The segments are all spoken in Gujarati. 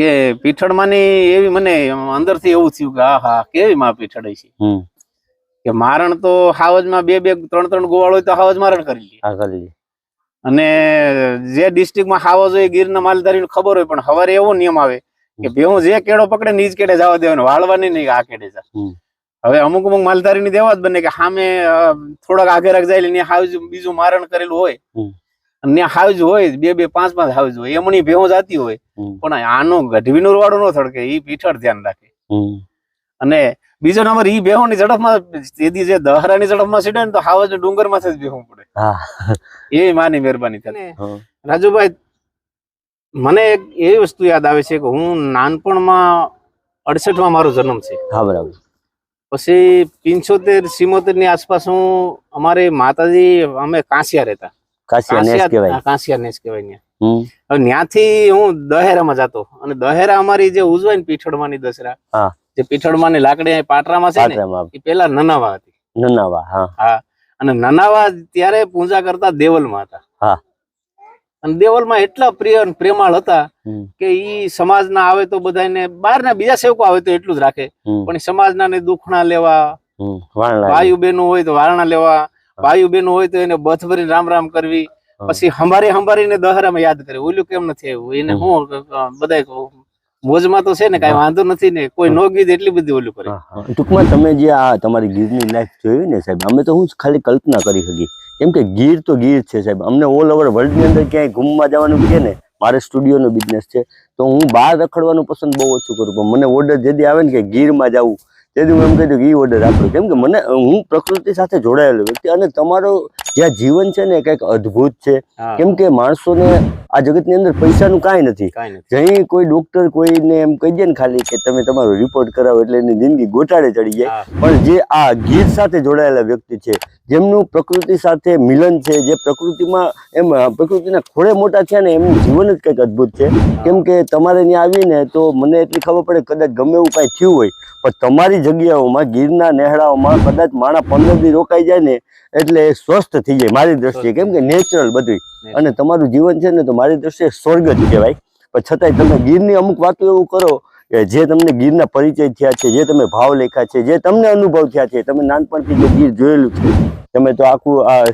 કે પીઠળમાંની એવી મને અંદરથી એવું થયું કે આ હા કેવી માં પીઠળ છે? કે મારણ તો હાવજમાં બે બે ત્રણ ત્રણ ગોવાળ હોય તો હાવજ મારણ કરી લે. અને જે ડિસ્ટ્રિક્ટમાં હાવજ હોય ગીરના માલધારી ખબર હોય પણ હવારે એવો નિયમ આવે કે ભેહું જે કેડો પકડે નીચ કેડે જવા દેવાનો વાળવાની નહીં આ કેડે જા હવે અમુક અમુક માલધારી ની દેવા જ બને કે સામે થોડાક આગળ જાય હાવજ બીજું મારણ કરેલું હોય. ત્યાં હાવજ હોય બે બે પાંચ પાંચ હાવજ હોય એમની ભેહો જાતી હોય. પણ આનો ગઢવીનું વાળો ન થડકે એ પીઠળ ધ્યાન રાખે. અને બીજો નંબર ઈ બેહોની ઝડપમાં તેથી જે દહરાની ઝડપમાં સીડે ને તો હાવજ ડુંગરમાંથી જ બેહવું પડે. એ માની મહેરબાની થાય. રાજુભાઈ મને એક એવી વસ્તુ યાદ આવે છે કે હું નાનપણમાં અડસઠમાં મારો જન્મ છે. હા બરાબર. પછી પિંચોતેર સિમોતેરની આસપાસ હું અમારે માતાજી અમે કાંસિયા રહેતા. કાશી નેસ કહેવાય. હા, નેસ કહેવાય ત્યાં હવે ત્યાંથી હું દહેરામાં જતો. અને દહેરા અમારી જે ઉજવાય ને પીઠળમાંની દસરા. જે પીઠળમાંની લાકડી પાટરામાં છે ને એ પેલા નનાવા હતી. નનાવા હા. હા. અને નનાવા ત્યારે પૂજા કરતા દેવલમાં હતા. હા. અને દેવલમાં એટલા પ્રિય અને પ્રેમાળ હતા કે ઈ સમાજના આવે તો બધાને બહારના બીજા સેવકો આવે તો એટલું જ રાખે. પણ સમાજના ને દુખણા લેવા વાયુ બહેનો હોય તો વારણા લેવા ભાઈઓ બેન હોય તો એને બથ ભરી રામ રામ કરવી. પછી હંભારી હંભારીને દહરામાં યાદ કરે ઓલું કેમ નથી આવ્યું? એને હું બધા મોજમાં તો છે ને કઈ વાંધો નથી ને કોઈ નો ગીત એટલી બધી ઓલું કરે. ટૂંકમાં તમે જે આ તમારી ગીરની લાઈફ જોઈ ને સાહેબ અમે તો હું ખાલી કલ્પના કરી શકી કેમ કે ગીર તો ગીર છે સાહેબ. અમને ઓલ ઓવર વર્લ્ડની અંદર ક્યાંય ઘૂમવા જવાનું કે ને મારે સ્ટુડિયોનો બિઝનેસ છે. તો હું બહાર રખડવાનું પસંદ બહુ ઓછું કરું. પણ મને ઓર્ડર જેથી આવે ને કે ગીરમાં જવું તેથી હું એમ કહી દઉં કે એ ઓર્ડર આપો. કેમ કે મને હું પ્રકૃતિ સાથે જોડાયેલો વ્યક્તિ અને તમારો જે જીવન છે ને કંઈક અદ્ભુત છે. કેમ કે માણસોને આ જગતની અંદર પૈસાનું કાંઈ નથી. જઈ કોઈ ડોક્ટર કોઈને એમ કહી દે ને ખાલી કે તમે તમારો રિપોર્ટ કરાવો એટલે એની જિંદગી ગોટાળે ચડી જાય. પણ જે આ ગીર સાથે જોડાયેલા વ્યક્તિ છે જેમનું પ્રકૃતિ સાથે મિલન છે જે પ્રકૃતિમાં એમ પ્રકૃતિના ખોળે મોટા છે ને એમનું જીવન જ કંઈક અદ્ભુત છે. કેમ કે તમારે ત્યાં આવીને તો મને એટલી ખબર પડે કદાચ ગમે એવું કાંઈ થયું હોય. પણ તમારી જગ્યાઓમાં ગીરના નેહડાઓમાં કદાચ માણા પંદર દી રોકાઈ જાય ને એટલે એ સ્વસ્થ થઈ જાય મારી દ્રષ્ટિએ. કેમ કે નેચરલ બધું અને તમારું જીવન છે ને તો મારી દ્રષ્ટિએ સ્વર્ગ જ કહેવાય. પણ છતાંય તમે ગીરની અમુક વાતો એવું કરો જે તમને ગીરના પરિચય થયા છે જે તમે ભાવ લેખા છે જે તમને અનુભવ થયા છે તમે નાનપણથી જે ગીર જોયેલું છે. તમે તો આખું આ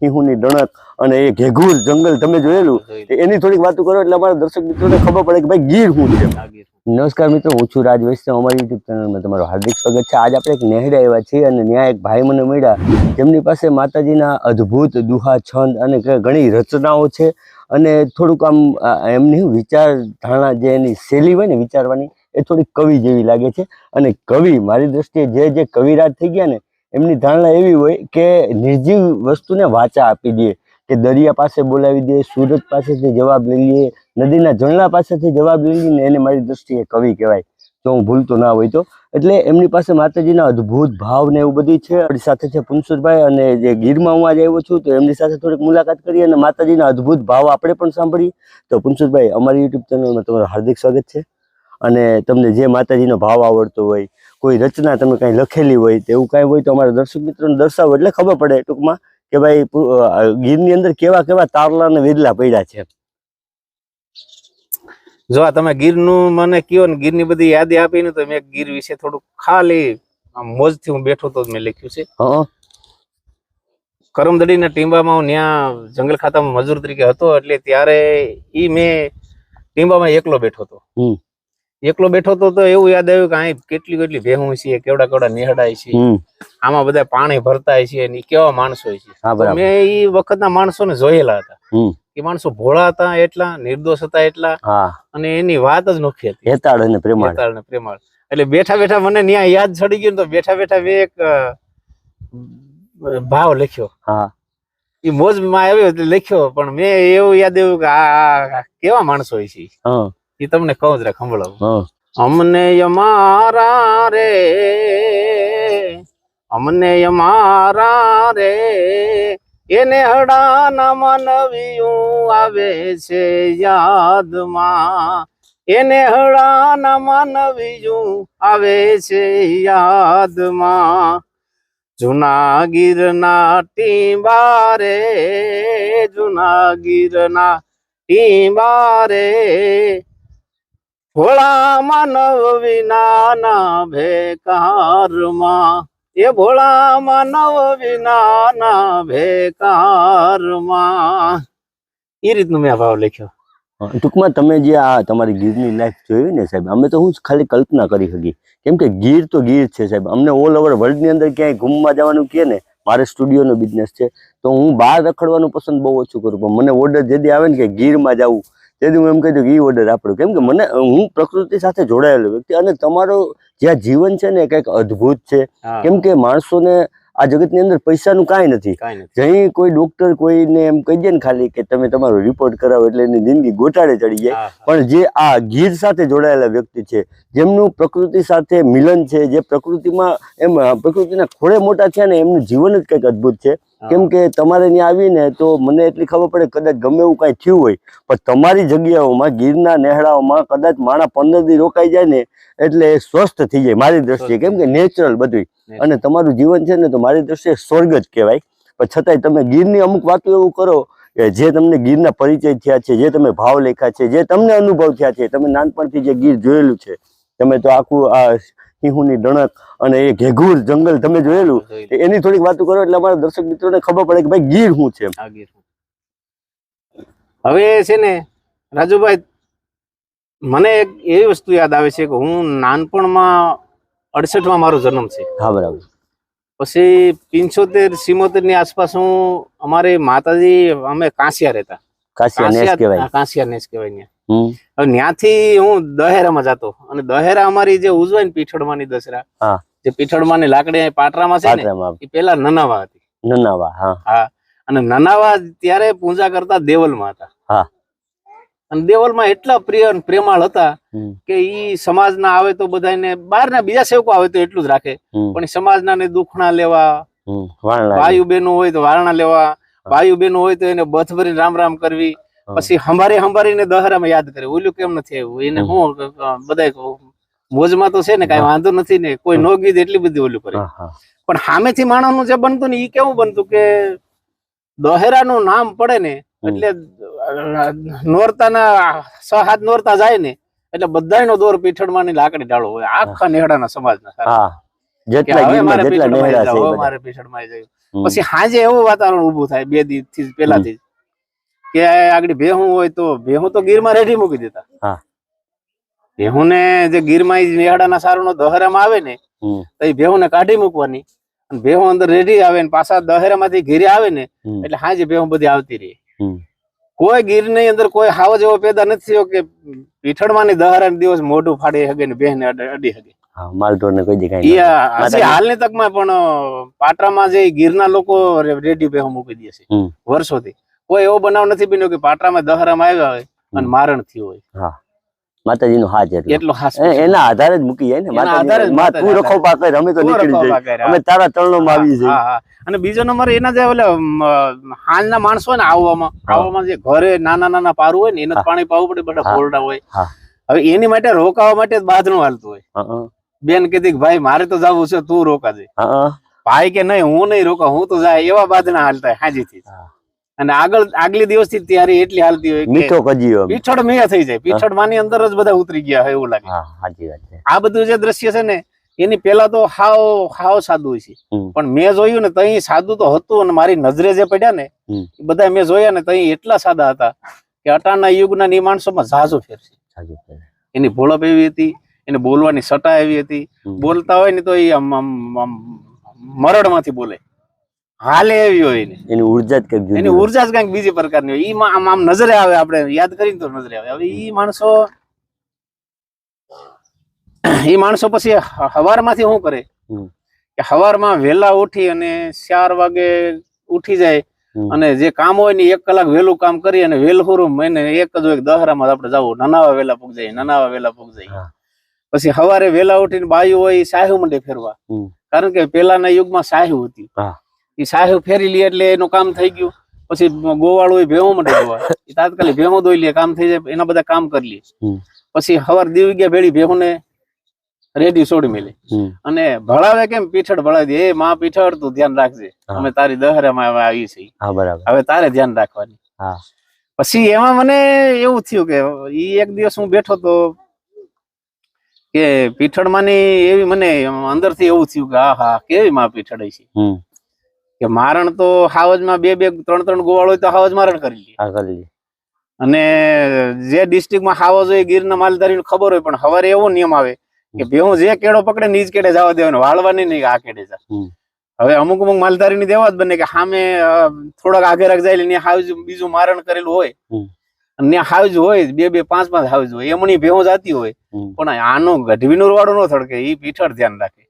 સિંહુની ડણક અને એ ઘેઘુર જંગલ તમે જોયેલું એની થોડીક વાતો કરો એટલે અમારા દર્શક મિત્રોને ખબર પડે કે ભાઈ ગીર શું છે. નમસ્કાર મિત્રો હું છું રાજ વૈષ્ણવ અમારી યુટ્યુબ ચેનલમાં તમારું હાર્દિક સ્વાગત છે. આજ આપણે એક નેહડા આવ્યા છીએ અને ત્યાં એક ભાઈ મને મળ્યા. જેમની પાસે માતાજીના અદ્ભુત દુહા છંદ અને ઘણી રચનાઓ છે. અને થોડુંક આમ એમની વિચારધારણા જે એની શૈલી હોય ને વિચારવાની એ થોડીક કવિ જેવી લાગે છે. અને કવિ મારી દ્રષ્ટિએ જે જે કવિરાજ થઈ ગયા ને, એમની ધારણા એવી હોય કે નિર્જીવ વસ્તુને વાચા આપી દે, કે દરિયા પાસે બોલાવી દે, સૂરજ પાસેથી જવાબ લઈ લઈએ નદીના ઝરણા પાસેથી જવાબ લઈ લઈએ એને મારી દ્રષ્ટિએ કવિ કહેવાય. જો હું ભૂલતો ના હોય તો. એટલે એમની પાસે માતાજીના અદ્ભુત ભાવ ને એવું બધું છે. આપણી સાથે છે પુનસુરભાઈ અને જે ગીરમાં હું આજે આવ્યો છું, તો એમની સાથે થોડીક મુલાકાત કરીએ અને માતાજીના અદ્ભુત ભાવ આપણે પણ સાંભળીએ. તો પુનસુરભાઈ, અમારી યુટ્યુબ ચેનલમાં તમારું હાર્દિક સ્વાગત છે. અને તમને જે માતાજીનો ભાવ આવડતો હોય કોઈ રચના તમે કાંઈ લખેલી હોય તેવું કાંઈ હોય તો અમારા દર્શક મિત્રોને દર્શાવો. એટલે ખબર પડે ટૂંકમાં કે ભાઈ ગીરની અંદર કેવા કેવા તારલા અને વેદલા પડ્યા છે. જો આ તમે ગીરનું મને કયો ને ગીરની બધી યાદી આપીને તો મેં ગીર વિશે થોડું ખાલી મોજથી હું બેઠો તો મેં લખ્યું છે. કરમદડીના ટીંબામાં હું ત્યાં જંગલ ખાતામાં મજૂર તરીકે હતો એટલે ત્યારે ઈ મેં ટીંબામાં એકલો બેઠો હતો. એકલો બેઠો તો એવું યાદ આવ્યું કે અહીં કેટલી કેટલી ભેહું છે કેવડા કેવડા નિહડાય છે આમાં બધા પાણી ભરતા છે ને કેવા માણસો છે મેં ઈ વખતના માણસોને જોયેલા હતા. એ માણસો ભોળા હતા એટલા નિર્દોષ હતા એટલા અને એની વાત જ નોખી હતી. હેતાળ અને પ્રેમાળ. પ્રેમાળ. એટલે બેઠા બેઠા મને ન્યા યાદ ચડી ગયું તો બેઠા બેઠા મેં એક ભાવ લખ્યો. હા. એ મોજમાં આવ્યો એટલે લખ્યો પણ મેં એવું યાદ આવ્યું કે આ કેવા માણસો હોય છે હં. એ તમને કહું જરા સંભળાવું અમને અમારા રે. અમને અમારા રે. એને હડાના માનવીયું આવે છે યાદમાં. એને હડાના માનવીયું આવે છે યાદમાં. જૂના ગીરના ટીંબા રે જૂના ગીરના ટીંબા રે. ભોળા માનવ વિનાના ભેકારમાં. એ ભોળા માનવ વિનાના ભેકારમાં. એ રીતનું મેં ભાવ લખ્યો. ટૂંકમાં તમે જે આ તમારી ગીરની લાઈફ જોઈ ને સાહેબ, અમે તો હું ખાલી કલ્પના કરી શકી કેમ કે ગીર તો ગીર છે સાહેબ, અમને ઓલ ઓવર વર્લ્ડની અંદર ક્યાંય ઘૂમવા જવાનું કે ને, મારે સ્ટુડિયોનો બિઝનેસ છે. તો હું બહાર રખડવાનું પસંદ બહુ ઓછું કરું, પણ મને ઓર્ડર જે આવે ને કે ગીરમાં જવું તેથી હું એમ કહી દઉં કે એ ઓર્ડર આપણો. કેમ કે મને હું પ્રકૃતિ સાથે જોડાયેલો વ્યક્તિ અને તમારો જ્યાં જીવન છે ને કંઈક અદ્ભુત છે. કેમ કે માણસોને આ જગતની અંદર પૈસાનું કાંઈ નથી. જઈ કોઈ ડોક્ટર કોઈને એમ કહી દે ને ખાલી કે તમે તમારો રિપોર્ટ કરાવો એટલે એની જિંદગી ગોટાળે ચડી જાય. પણ જે આ ગીર સાથે જોડાયેલા વ્યક્તિ છે જેમનું પ્રકૃતિ સાથે મિલન છે જે પ્રકૃતિમાં એમ પ્રકૃતિના ખોળે મોટા છે ને એમનું જીવન જ કંઈક અદ્ભુત છે. કેમ કે તમારે ત્યાં આવીને તો મને એટલી ખબર પડે કદાચ ગમે એવું કાંઈ થયું હોય પણ તમારી જગ્યાઓમાં ગીરના નેહડાઓમાં કદાચ માણા પંદર દી રોકાઈ જાય ને એટલે સ્વસ્થ થઈ જાય મારી દ્રષ્ટિએ. કેમ કે નેચરલ બધું અને તમારું જીવન છે ને તો મારી દ્રષ્ટિએ સ્વર્ગ જ કહેવાય. પણ છતાંય તમે ગીરની અમુક વાતો એવું કરો કે જે તમને ગીરના પરિચય થયા છે જે તમે ભાવ લેખા છે જે તમને અનુભવ થયા છે તમે નાનપણથી જે ગીર જોયેલું છે તમે તો આખું આ સિંહોની ડણક અને એ ઘેઘૂર જંગલ તમે જોયેલું એની થોડીક વાતો કરો એટલે અમારા દર્શક મિત્રોને ખબર પડે કે ભાઈ ગીર શું છે હવે છે ને રાજુભાઈ મને એક એવી વસ્તુ યાદ આવે છે કે હું નાનપણમાં અડસઠમાં મારો જન્મ છે. હા બરાબર. પછી પિંચોતેર સિમોતેરની આસપાસ હું અમારે માતાજી અમે કાંસિયા રહેતા. કાશિયા નેસ કહેવાય. કાંસિયા નેસ કહેવાય હવે ત્યાંથી હું દહેરામાં જતો. અને દહેરા અમારી જે ઉજવાય ને પીઠળમાની દસરા હા. જે ની લાકડી પાટરામાં છે ને એ પેલા નનાવા હતી. નનાવા હા. અને નનાવા ત્યારે પૂજા કરતા દેવલમાં હતા. અને દેવલમાં એટલા પ્રિય અને પ્રેમાળ હતા કે ઈ સમાજના આવે તો બધાને બહારના બીજા સેવકો આવે તો એટલું જ રાખે. પણ સમાજના ને દુખણા લેવા. ભાઈઓ બહેનો હોય તો વારણા લેવા ભાઈઓ બહેનો હોય તો એને બથ ભરીને રામ રામ કરવી. પછી હંભારી હંભારીને દહરામાં યાદ કરે ઓલું કેમ નથી આવ્યું? એને. હું બધા મોજમાં તો છે ને કઈ વાંધો નથી ને કોઈ નો ગીત એટલી બધી ઓલું કરે. પણ સામેથી માણસનું જે બનતું ને એ કેવું બનતું કે દહેરાનું નામ પડે ને એટલે નોરતાના છ હાથ નોરતા જાય ને એટલે બધાનો દોર પીઠળમાં ની લાકડી ડાળો હોય. આખા નેહડાના સમાજના મારે પીઠળમાં હમ. પછી હાજે એવું વાતાવરણ ઉભું થાય બે દિવસથી પેલાથી કે આગળ ભેહું હોય તો ભેહું તો ગીરમાં રેડી મૂકી દેતા. હા. ભેહું ને જે ગીરમાં ઈ સારું દહેરામાં આવે ને તો એ ભેહું ને કાઢી મૂકવાની. અને ભેહું અંદર રેડી આવે ને પાછા દહેરામાંથી ઘીરે આવે ને એટલે હાજે ભેહું બધી આવતી રહી. કોઈ ગીરની અંદર કોઈ હાવ જેવો પેદા નથી થયો કે પીઠળમાં ની દહરા દિવસ મોઢું ફાડી હગે ને બેહને અડ- અડી હગે. હા માલઢોરને કોઈ દી કાંઈ ઈ ન થાય. આ- હજી માતાજી- હાલની તકમાં પણ પાટરામાં જે ગીરના લોકો રેડી ભેહું મૂકી દે છે. વર્ષોથી. કોઈ એવો બનાવ નથી બન્યો કે પાટરામાં દહરામાં આવ્યા હોય અને મારણ થયું હોય. હા. માતાજીનો હાથ એટલો. એટલો એ- એના આધારે જ મૂકી જાય ને એના આધારે જ માતાજી માં તું રખો પાકે અમે તો નીકળી જઈએ અમે તારા તળણોમાં આવી જઈએ હા, હા. અને બીજો નંબર એના જે ઓલા હાલના માણસો હોય ને આવવામાં. આવવામાં જે ઘરે નાના નાના પારું હોય ને એને પાણી પાવું પડે બધા. ફોરડા હોય. હવે એની માટે રોકાવા માટે બાંધણું હાલતું હોય. બેન કીધી કે ભાઈ મારે તો જવું છે તું રોકાજે. ભાઈ કે નહીં હું નહીં રોકા હું તો જાય. એવા બાંધણા હાલતા હાજીથી હા. અને આગળ આગલી દિવસથી તૈયારી એટલી હાલતી હોય મીઠો કજીયો પીછડ મેયા થઈ જાય. પીછડ માની અંદર જ બધા ઉતરી ગયા હોય એવું લાગે. હા સાચી વાત છે. આ બધું જે દ્રશ્ય છે ને એની પેલા તો હાવ હાવ સાદું છે. પણ મેં જોયું ને તઈ સાદું તો હતું અને મારી નજરે જે પડ્યા ને એ બધા મેં જોયા ને તઈ એટલા સાદા હતા કે અટાણના યુગના ની માણસોમાં ઝાઝો ફેર છે. એની ભોળપ એવી હતી એને બોલવાની સટા એવી હતી. બોલતા હોય ને તો એ મરડમાંથી બોલે. હાલે એવી હોય ને એની ઊર્જા જ કંઈક એની ઊર્જા જ કંઈક બીજી પ્રકારની હોય. ઈ આમ આમ નજરે આવે આપણે યાદ કરીને તો નજરે આવે. હવે ઈ માણસો ઈ માણસો પછી હવારમાંથી શું કરે. કે હવારમાં વહેલા ઉઠી અને ચાર વાગે ઉઠી જાય અને જે કામ હોય ને એક કલાક વહેલું કામ કરી અને વહેલું મહિને એક જ હોય દહરામાં આપણે જવું. નાનાવા વહેલા પૂગ જાય નાનાવા વહેલા પૂગ જાય. પછી હવારે વહેલા ઉઠીને બાયું હોય સાહુ મંડે ફેરવા. કારણ કે પેલાના યુગમાં સાહુ હતી. એ સાહેબ ફેરી લે એટલે એનું કામ થઈ ગયું. પછી ગોવાળો હોય ભેહું મંડે જોવા ઈ તાત્કાલિક ભેહો દોઈ લે કામ થઈ જાય એના બધા કામ કરી લે. પછી હવાર દીવી ગયા ભેળી ભેહું ને રેડી છોડી મેલી. અને ભળાવે કેમ? પીઠળ ભળાવી દે. એ માં પીઠળ તું ધ્યાન રાખજે. અમે તારી દહરામાં હવે આવી છે હવે તારે ધ્યાન રાખવાની. પછી એમાં મને એવું થયું કે ઈ એક દિવસ હું બેઠો તો કે પીઠળમાંની એવી મને અંદરથી એવું થયું કે આ હા કેવી માં પીઠળ છે? કે મારણ તો હાવજમાં બે બે ત્રણ ત્રણ ગોવાળ હોય તો હાવજ મારણ કરી લે. અને જે ડિસ્ટ્રિક્ટમાં હાવજ હોય ગીરના માલધારીને ખબર હોય પણ હવારે એવો નિયમ આવે કે ભેહું જે કેડો પકડે નીજ કેડે જવા દેવાનો વાળવાની નહીં આ કેડે જા હવે અમુક અમુક માલધારીની દેવા જ બને કે સામે થોડાક આગળ રાખ જાય ને હાવજ બીજું મારણ કરેલું હોય. અને હાવજ હોય બે બે પાંચ પાંચ હાવજ હોય. એમની ભેહો જાતી હોય. પણ આનો ગઢવીનો વાળો ન થડકે એ પીઠળ ધ્યાન રાખે.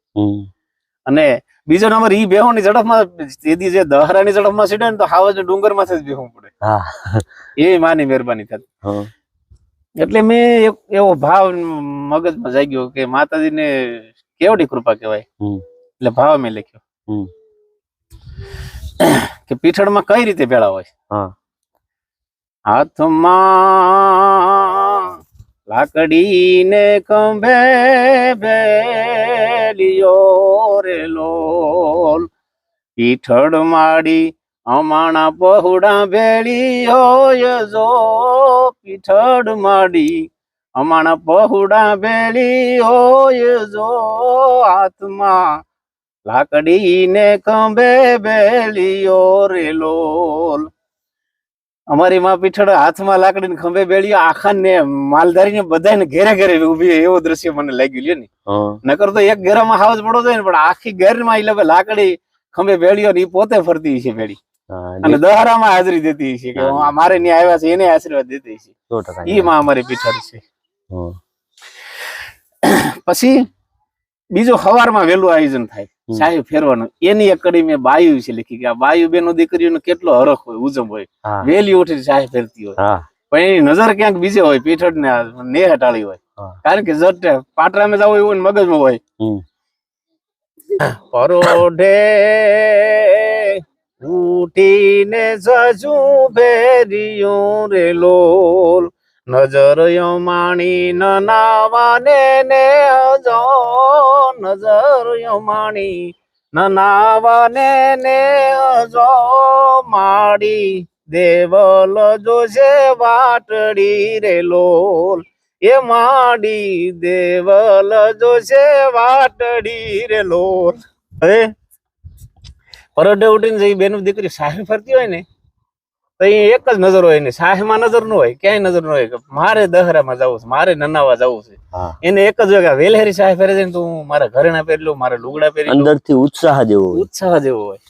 અને બીજો નંબર ઈ બેહોની ઝડપમાં તેથી જે દહરાની ઝડપમાં સીડે ને તો હાવજ ડુંગરમાંથી જ બેહવું પડે. એ માની મહેરબાની થતી. એટલે મેં એક એવો ભાવ મગજમાં જાગ્યો કે માતાજીને કેવડી કૃપા કહેવાય. એટલે ભાવ મેં લખ્યો. કે પીઠળમાં કઈ રીતે ભેળા હોય? હાથમાં લાકડી ને ખંભે ભેલિયો રે લોલ. પીઠળ માડી અમાણા પહોળા ભેળી હોય જો. પીઠળ માડી અમાણા પહોળા ભેળી હોય જો. આત્મા લાકડી ને ખંભે ભેલિયો રે લોલ. અમારી માં પીઠળ હાથમાં લાકડી ને ખંભે બેળીઓ આખા ને માલધારી ને બધા ને ઘેરે ઘેરે ઊભી એવો દ્રશ્ય મને લાગ્યું લ્યો ને. નકર તો એક ઘેરામાં હાવજ પડો જાય ને પણ આખી ઘેરમાં ઈ લાકડી ખંભે બેળીઓ ને એ પોતે ફરતી છે બેડી અને દહારામાં હાજરી દેતી છે કે મારે ત્યાં આવ્યા છે એને આશીર્વાદ દેતી છે એ ઈ માં અમારી પીઠળ છે. પછી બીજું હવારમાં વહેલું આયોજન થાય. સાહેબ ફેરવાનો. એની એક કડી મેં બાયુ છે લખી કે આ બાયુ બેનો દીકરીઓનો કેટલો હરખ હોય ઉજમ હોય. વેલી ઉઠી સાહેબ ફેરતી હોય. પણ એની નજર ક્યાંક બીજે હોય પીઠળ ને ને હટાળી હોય. કારણ કે જટ પાટરામાં જાવ એવું મગજમાં હોય. પરોઢે ઉઠીને સજુ ભેરિયું રે લોલ. નજર માણી નાવાને ને અજો. નજર માણી નાવાને ને અજો. માડી દેવલ જોશે વાટડી રે લોલ. એ માડી દેવલ જોશે વાટડી રે લોલ. હવે પરોઢે ઉઠીને જઈ બેનું દીકરી સાહેબ ફરતી હોય ને તો એ એક જ નજર હોય સાહેબ સાહેમાં નજર ન હોય ક્યાંય નજર ન હોય. કે મારે દહરામાં જવું છે મારે નનાવા જવું છે. એને એક જ હોય કે વેલહેરી સાહેબ ફેરે છે ને તું મારા ઘરેણા પહેરી લઉં મારા લુગડા પહેરી અંદર અંદરથી ઉત્સાહ જેવો ઉત્સાહ જેવો હોય.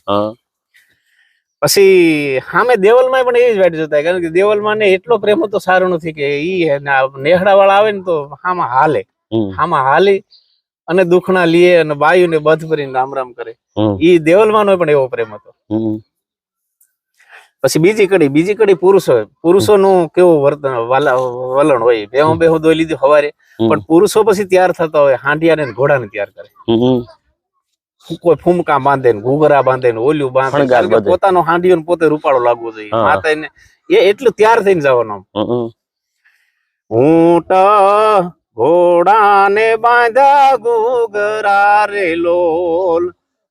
પછી સામે દેવલમાં પણ એવી જ વાટ જોતા. કારણ કે દેવલમાં ને એટલો પ્રેમ તો સારો નથી કે ઈ નેહડા વાળા આવે ને તો આમાં હાલે. હમ. આમાં હાલી અને દુખણા લીએ અને બાયુ ને બધ કરીને રામ રામ કરે. ઈ દેવલમાં પણ એવો પ્રેમ હતો. પછી બીજી કડી બીજી કડી પુરુષો પુરુષોનું કેવું વર્તન વલણ હોય. બેહું બેહો દોઈ લીધું હવારે. પણ પુરુષો પછી તૈયાર થતા હોય હાંડિયા ને ઘોડા ને તૈયાર કરે. કોઈ ફૂમકા બાંધે ને ઘૂઘરા બાંધે ને ઓલ્યું બાંધે. પોતાનો હાંડિયો ને પોતે રૂપાળો લાગવો જોઈએ. માતા એને એ એટલું તૈયાર થઈને જવાનું ઊંટ ઘોડાને બાંધા ઘૂઘરા રે લોલ.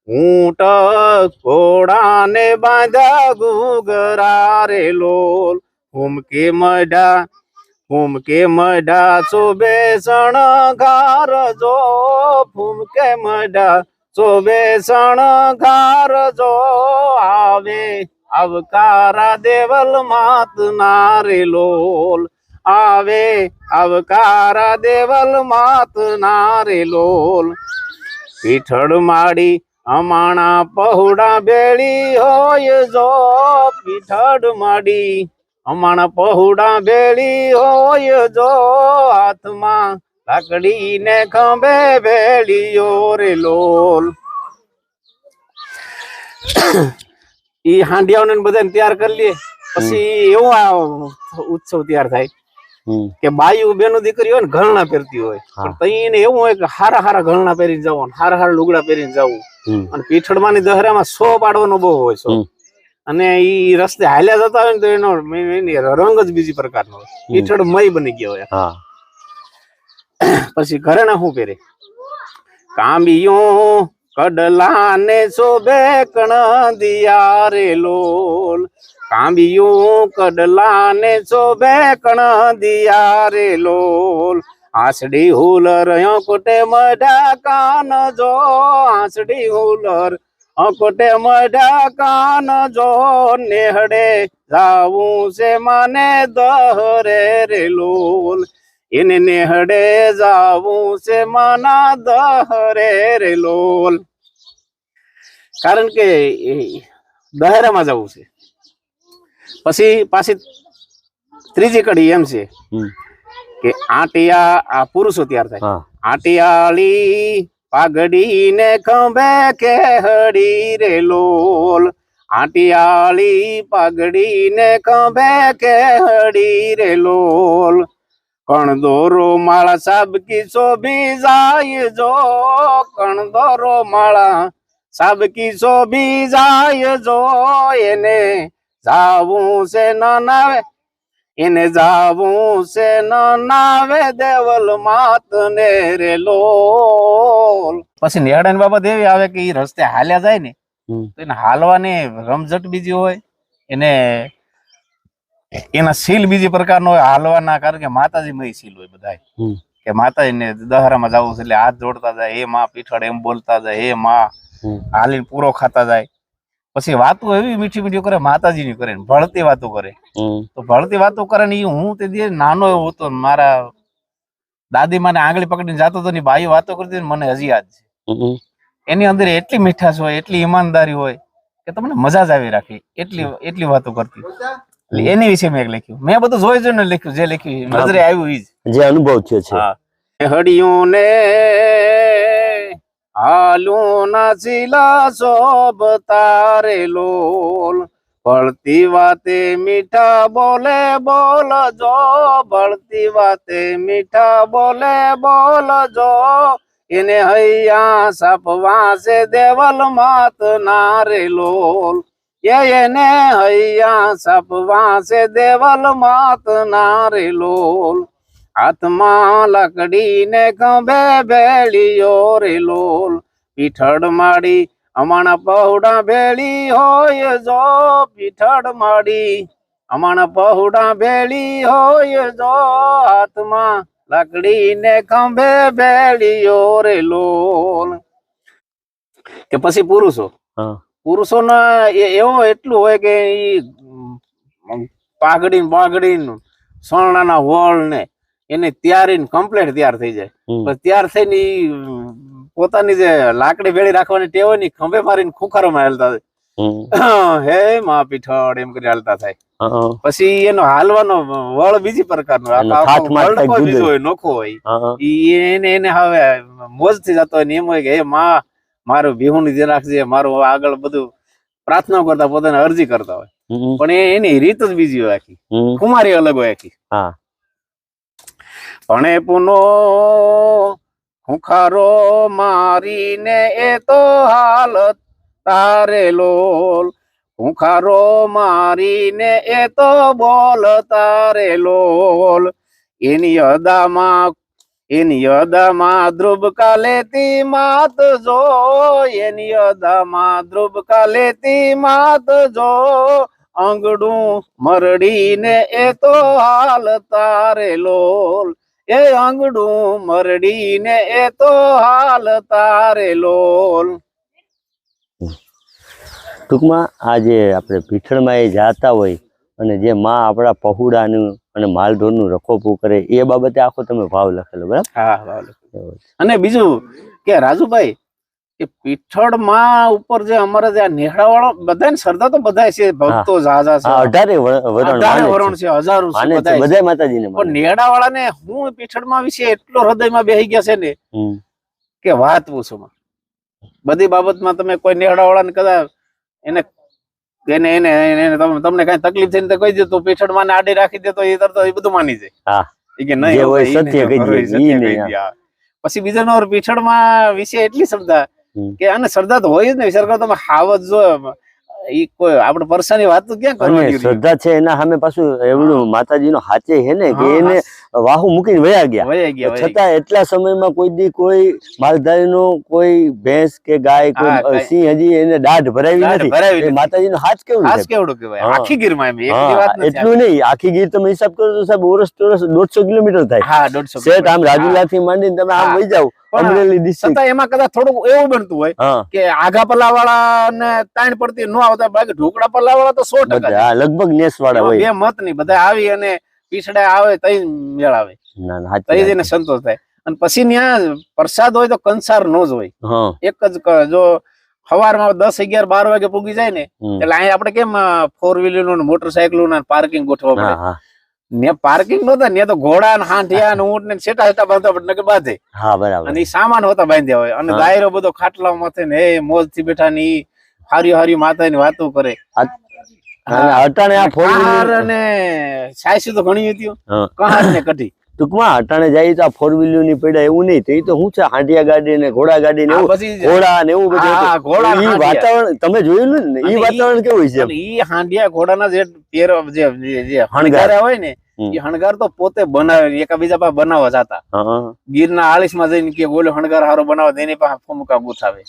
ઊંટ ઘોડાને બાંધા ઘૂઘરા રે લોલ. હુમકે મઢા ફૂમકે મઢા, શોભે શણગાર જો. ફૂમકે મઢા, શોભે શણગાર જો. આવે અવકારા દેવલ માત નારે લોલ. આવે અવકારા દેવલ માત નારે લોલ. પીઠળ માડી અમાણા પહુડા બેળી હોય જો પીઠડ માડી. અમાણા પહુડા બેળી હોય જો હાથમાં લાકડી ને ખંભે બેળીઓ રે લોલ. ઈ હાંડિયાઓને બધાને તૈયાર કરી લઈએ પછી એવું ઉત્સવ તૈયાર થાય. કે બાયુ બેનો દીકરી હોય ને ઘરણા પહેરતી હોય. પણ તઈ એવું હોય કે હારા હારા ઘરણા પહેરીને જવું અને હારા હારા લુગડા પહેરીને જવું. અને પીઠળમાં ની દહરામાં સો પાડવાનો બહુ હોય છે અને એ રસ્તે હાલ્યા જતા હોય ને તો એનો એની રંગ જ બીજી પ્રકારનો હોય. પીઠળ મય બની ગયો હોય. પછી ઘરેણા શું પહેરે? કાંબિયો કડલા ને શોભે કણ દિયા રે લોલ. કાંબિયું કડલા ને શોભે કણ દિયા રે લોલ. આસડી હુલર અંકુટે મઢા કાન જો. આસડી હુલર અંકુટે મઢા કાન જો. નેહડે જાવું છે મને દહરે રે લોલ. એને નેહડે જાવું છે માના દહરે રે લોલ કારણ કે એ દહેરામાં જવું છે પછી પાછી ત્રીજી કડી એમ છે હમ. કે આટિયા આ પુરુષો તૈયાર થાય હા આટિયાળી પાઘડી ને ખંભે કેહડી રે લોલ આટિયાળી પાઘડી ને ખંભે કેહડી રે લોલ કણ દોરો માળા સાબકી શોભી જાય જો કણ દોરો માળા સાબકી શોભી જાય જો એને જાવું છે ન નાવે એને જાવું છે ન નાવે દેવલ માત ને રે લોલ. પછી નેહડાની બાબત એવી આવે કે એ રસ્તે હાલ્યા જાય ને તો એને હાલવાની રમઝટ બીજી હોય એને એના સીલ બીજી પ્રકારનો હોય હાલવાના કારણ કે માતાજીમય સીલ હોય બધા. કે માતાજીને દહરામાં જવું છે એટલે હાથ જોડતા જાય હે માં પીઠળ એમ બોલતા જાય હે માં હાલીને પૂરો ખાતા જાય. પછી વાતો એવી મીઠી મીઠી કરે માતાજીની કરે ભળતી વાતો કરે. તો ભળતી વાતો કરે ને એ હું તે દે નાનો એવો હતો ને મારા દાદી માને આંગળી પકડીને જતો હતો ને બાઈ વાતો કરતી મને હજી યાદ છે. એની અંદર એટલી મીઠાશ હોય એટલી ઈમાનદારી હોય કે તમને મજા જ આવી રાખી એટલી એટલી વાતો કરતી. એની વિશે મેં લખ્યું. મેં બધું જોઈ જોઈને લખ્યું જે લખ્યું નજરે આવ્યું ઈ જ. જે અનુભવ થયો છે. હડિયું ને હાલું ના ચીલા સોબ તારે લોલ. ભળતી વાતે મીઠા બોલે બોલ જો. ભળતી વાતે મીઠા બોલે બોલ જો. એને હૈયા સાપવા છે દેવલ માત નારે લોલ. એને હૈયા સાપવા છે દેવલ માત નારે લોલ. હાથમાં લકડી ને ખંભે ભેળીઓ રે લોલ. પીઠડ માડી અમાણા પહોડા ભેળી હોય જો પીઠડ માડી અમાણા પહોડા ભેળી હોય જો. હાથમાં લકડી ને ખંભે ભેળીઓ રે લોલ. કે પછી પુરુષો? હા. પુરુષોના એ- એવો એટલું હોય કે એ પાઘડી પાઘડી સોનાના વળ ને એને તૈયારી કમ્પ્લેટ તૈયાર થઈ જાય. પછી તૈયાર થઈને ઈ પોતાની જે લાકડી ભેળી રાખવાની ટેવ હોય ને ખંભે મારીને ખુખારોમાં હાલતા. થાય હે મા પીઠળ એમ કરી હાલતા થાય. પછી એનો હાલવાનો વળ બીજી પ્રકારનો. બીજો હોય નોખો હોય. ઈ એને એને હવે મોજથી જતો હોય ને એમ હોય કે હે માં મારું બિહુન જે રાખજે મારું આગળ બધું પ્રાર્થના કરતા પોતાને અરજી કરતા હોય. પણ એ એની રીત જ બીજી હોય આખી. કુમારી અલગ હોય આખી. ભણે પુનો ખુખારો મારીને એ તો હાલત તારે લોલ. ખુખારો મારીને એ તો બોલ તારે લોલ. એની અદામાં એની અદામાં ધ્રુબ કાલેતી માત જો, એની અદામાં ધ્રુબ કાલેતી માત જો. આંગડું મરડીને એ તો હાલ તારે લોલ. એ આંગડું મરડીને એ તો હાલ તારે લોલ. ટૂંકમાં આજે આપણે પીઠળમાં એ જાતા હોય અને જે માં આપણા પહુડાનું અને માલઢોરનું રખોપું કરે એ બાબતે આખો તમે ભાવ લખેલો બરાબર? હા અને બીજું કે રાજુભાઈ કે પીઠળમાં ઉપર જે અમારે જે નેહડા વાળો બધા શ્રદ્ધા તો બધા છે ભક્તો ઝાઝા છે. અઢારે વરણ વરણ છે. હજારો છે બધા માતાજીને પણ નેહડા વાળાને હું પીઠળમાં વિશે એટલો હૃદયમાં બેહી ગયા છે ને કે વાત પૂછો માં બધી બાબતમાં તમે કોઈ નેહડા વાળાને કદાચ એને એને એને એને એને તમે- તમને કઈ તકલીફ થઈ તો કહી દે તો પીઠળમાં આડી રાખી દે તો એ તરત એ બધું માની જાય. હા. કે નહીં હોય સત્ય કહી દે, પછી બીજા નંબર પીછળમાં વિશે એટલી શ્રદ્ધા કે આને શ્રદ્ધા તો હોય જ ને વિચાર કરો તમે હાવત જો ઈ કોઈ આપણે પરસાની વાત તો ક્યાં કરવાની શ્રદ્ધા છે એના સામે પાછું એવડું માતાજીનો હાચે છે ને કે એને વાહુ મૂકીને વયા ગયા. છતાં એટલા સમયમાં કોઈ દી કોઈ માલધારીનો કોઈ ભેંસ કે ગાય કોઈ સિંહ હજી એને દાઢ ભરાવી નથી. માતાજીનો હાથ કેવું કહેવાય? આખી ગીરમાં એટલું નહીં. આખી ગીર તમે હિસાબ કરો તો સાહેબ ઓરસ ટોરસ દોઢસો કિલોમીટર થાય. હા દોઢસો આમ રાજુલા થી માંડીને તમે આમ. વહી જાવ અમરેલી ડિસ્ટ્રિક્ટ એમાં કદાચ થોડુંક એવું બનતું હોય કે આઘા પલ્લા વાળા ને તાણ પડતી ન આવતા બાકી ઢોકળા પલ્લા વાળા તો સો ટકા લગભગ નેસ વાળા હોય. બે મત નહીં. બધા આવી અને પીછડે આવે તઈ મેળ આવે તઈ જઈને સંતોષ થાય. અને પછી ત્યાં પ્રસાદ હોય તો કંસાર નો જ હોય. એક જ ક- જો સવારમાં દસ અગિયાર બાર વાગે પૂગી જાય ને એટલે અહીંયા આપણે કેમ ફોર વ્હીલરનું મોટરસાયકલનું પાર્કિંગ ગોઠવવા હા પડે ને પાર્કિંગ નતા ને તો ઘોડા ને હાંઠિયા ને ઊંટ ને છેટા છેટા બાંધવા પડે નકર બાંધે. હા બરાબર. અને સામાન હોતા બાંધ્યા હોય. અને. દાયરો બધો ખાટલા માથે ને એ મોજથી બેઠા ને હારી હારી માતા ની વાતો કરે. અટાણે આ ફોર વ્હીલર અને સાયસી તો ઘણી હતી કહાર ને કઢી? ટૂંકમાં અટાણે જાય તો આ ફોર વ્હીલરની પડ્યા એવું નહીં. તો એ તો શું છે? હાંડિયા ગાડી ને ઘોડા ગાડી ને એવું ઘોડા ને એવું બધું ઘોડા વાતાવરણ તમે જોયેલું ને? ઈ- વાતાવરણ કેવું છે એ હાંડિયા ઘોડાના જે પેર જે હણગારા. હોય ને. એ હણગાર તો પોતે બનાવે એકાબીજા પાસે બનાવવા જતા. ગીર ગીરના આળીસમાં જઈને કે બોલો હણગાર હારો બનાવે તેની પાસે ફૂમકા ગોથાવે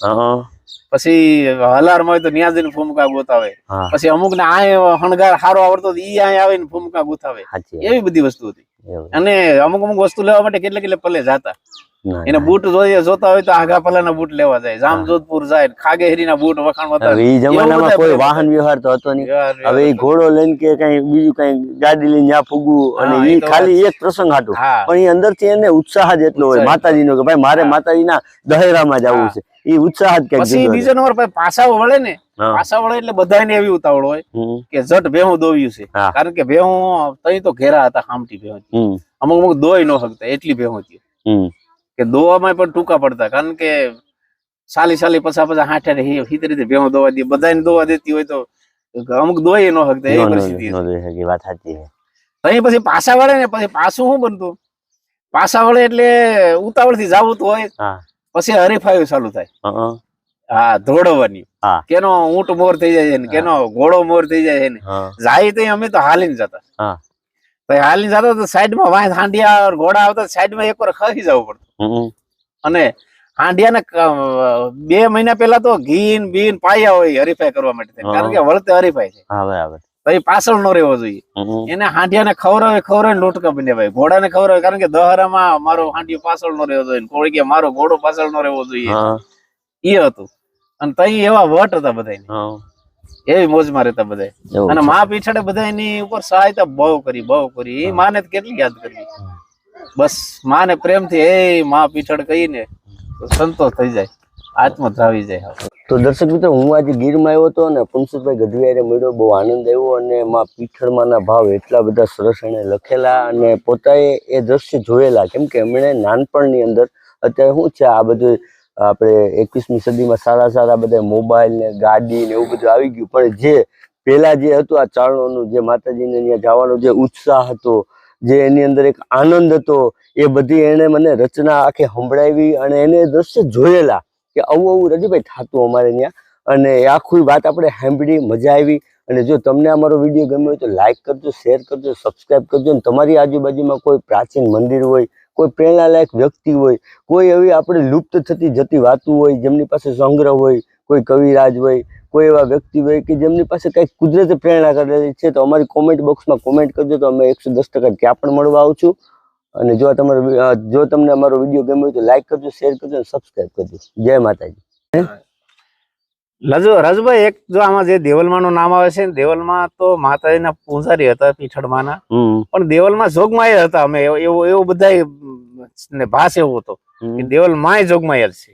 પછી હલારમાં હોય તો ન્યા જઈને ફૂમકા ગોતાવે પછી અમુક ને આ હણગાર હારો આવડતો ઈ અહીં આવીને ફૂમકા ગોથાવે એવી બધી વસ્તુ હતી. અને અમુક અમુક વસ્તુ લેવા માટે કેટલે કેટલે પલે જાતા. ના, એને બુટ જોઈએ જોતા હોય તો આગા પલાના બૂટ લેવા જાય. જામજોધપુર જાય ખાગેહરીના બૂટ બુટ વખાણ જમાનામાં કોઈ વાહન વ્યવહાર તો હતો નહીં. હવે ઘોડો લઈને કે કઈ બીજું કઈ ગાડી લઈને જ્યાં ફૂગવું અને ઈ ખાલી એક પ્રસંગ હાટું હા. પણ ઈ અંદરથી એને ઉત્સાહ જ એટલો હોય. માતાજીનો કે ભાઈ મારે. માતાજીના દહેરામાં જવું છે. ઈ ઉત્સાહ જ પછી બીજો નંબર પાછા વળે ને. પાછા વળે એટલે બધાને એવી ઉતાવળ હોય કે જટ ભેહું દોવ્યું છે. કારણ કે ભેહું તઈ તો ઘેરા હતા ખામટી ભેહું. અમુક અમુક દોઈ ન શકતા એટલી ભેહું હતી. કે દોવામાં પણ ટૂંકા પડતા. કારણ કે સાલી સાલી પછા પછા હાથે હિત રીતે ભેણો દોવા દે. બધાને દોવા દેતી હોય તો અમુક દોઈ ન હકતા એવી પરિસ્થિતિ વાત સાચી છે. પછી પાસા વળે ને પછી પાછું શું બનતું? પાસા વળે એટલે ઉતાવળથી જવું તો હોય પછી હરીફાઈ ચાલુ થાય. હા, ધોડવાની કેનો ઊંટ મોર થઈ જાય છે ને કેનો ઘોડો મોર થઈ જાય છે ને જાય તો અમે તો હાલીને જતા. તો હાલીને જતા તો સાઈડમાં વાંસ હાંડિયા ઘોડા આવતા સાઈડમાં એકવાર ખસી જવું પડતું. અને હાંડિયાને ને બે મહિના પહેલા તો ઘીન બીન પાયા હોય હરીફાઈ કરવા માટે કારણ કે વળતે હરીફાઈ છે. તો એ પાછળ નો રહેવો જોઈએ. એને હાંડિયાને ખવરાવે ખવરાવે લોટકા બને ભાઈ. ઘોડાને ખવરાવે કારણ કે દહરામાં મારો હાંડિયો પાછળ નો રહેવો જોઈએ. કોળી કે મારો ઘોડો પાછળ નો રહેવો જોઈએ. એ હતું. અને તઈ એવા વટ હતા બધા એવી મોજમાં રહેતા બધા અને મા પીછળ બધા એની ઉપર સહાયતા બહુ કરી બહુ કરી. એ માને કેટલી યાદ કરી બસ માને પ્રેમથી એ મા પીછળ કહીને. સંતોષ થઈ જાય. આત્મા ધ્રાવી જાય. તો દર્શક મિત્રો હું આજે ગીરમાં આવ્યો હતો અને પુનસુભાઈ ગઢવિયારે મળ્યો. બહુ આનંદ આવ્યો અને માં પીઠળમાંના ભાવ એટલા બધા સરસ એણે લખેલા અને પોતાએ એ દ્રશ્ય જોયેલા. કેમ કે એમણે નાનપણની અંદર અત્યારે શું છે આ બધું આપણે એકવીસમી સદીમાં સારા સારા બધા મોબાઈલ ને ગાડી ને એવું બધું આવી ગયું. પણ જે પહેલા જે હતું આ ચારણોનું, જે માતાજીને ત્યાં જવાનો જે ઉત્સાહ હતો, જે એની અંદર એક આનંદ હતો, એ બધી એણે મને રચના આખી સંભળાવી અને એને દ્રશ્ય જોયેલા કે આવું આવું રજૂભાઈ થતું અમારે ત્યાં. અને આખી વાત આપણે સાંભળી, મજા આવી. અને જો તમને અમારો વીડિયો ગમ્યો હોય તો લાઇક કરજો શેર કરજો સબસ્ક્રાઈબ કરજો. અને તમારી આજુબાજુમાં કોઈ પ્રાચીન મંદિર હોય કોઈ પ્રેરણાલાયક વ્યક્તિ હોય, કોઈ એવી આપણે લુપ્ત થતી જતી વાતો હોય, જેમની પાસે સંગ્રહ હોય, કોઈ કવિરાજ હોય, કોઈ એવા વ્યક્તિ હોય કે જેમની પાસે કંઈક કુદરતે પ્રેરણા કરેલી છે, તો અમારી કોમેન્ટ બોક્સમાં કોમેન્ટ કરજો, તો અમે એકસો દસ ટકા ત્યાં પણ મળવા આવશું. અને જો તમારો, જો તમને અમારો વીડિયો ગમ્યો હોય તો લાઈક કરજો શેર કરજો અને સબસ્ક્રાઈબ કરજો. જય માતાજી. લજુ રજભાઈ એક જો આમાં જે દેવલમાં નું નામ આવે છે દેવલમાં તો માતાજીના પૂજારી હતા પીઠળમાં પણ દેવલમાં જોગમાયલ હતા અમે એવો એવો બધા ભાસ એવો હતો. કે દેવલમાં જોગમાયલ છે.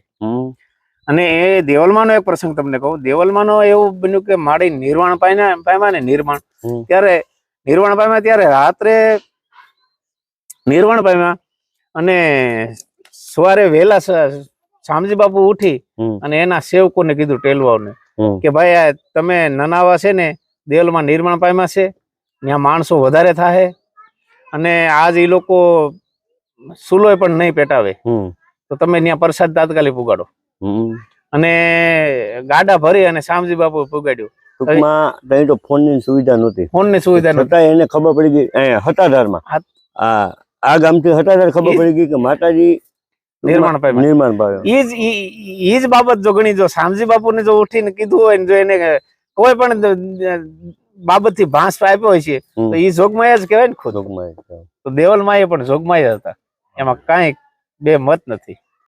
અને એ દેવલમાંનો એક પ્રસંગ તમને કહું. દેવલમાં એવું બન્યું કે માળી નિર્વાણ પામ્યા ને નિર્માણ. ત્યારે નિર્વાણ પામ્યા ત્યારે રાત્રે નિર્વાણ પામ્યા અને સવારે વહેલા શામજી બાપુ ઉઠી અને એના સેવકોને કીધું ટેલવાઓને કે ભાઈ આ તમે નનાવા છે ને દેવલમાં નિર્માણ પામ્યા છે ત્યાં માણસો વધારે થાય અને આજ એ લોકો સુલોય પણ નહીં પેટાવે. તો તમે ત્યાં પ્રસાદ તાત્કાલિક પુગાડો અને ગાડા ભરી અને શામજી બાપુ પુગાડ્યું. ટૂંકમાં ત્યાં તો ફોન સુવિધા નહોતી. ફોનની સુવિધા નહોતી. એને ખબર પડી ગઈ અહીંયા આ આ ગામથી હતા ખબર પડી ગઈ કે માતાજી નિર્માણ પામ્યા. નિર્માણ પામ્યા. ઈ જ બાબત ગણી જો શામજી બાપુને જો ઉઠીને કીધું હોય ને જો એને કોઈ પણ બાબતથી ભાંસ આપ્યો હોય છે તો ઈ જોગમાયા જ કહેવાય ને ખુદ. જોગમાયા. તો દેવલમાએ પણ જોગમાયા હતા. એમાં કાંઈ બે મત નથી.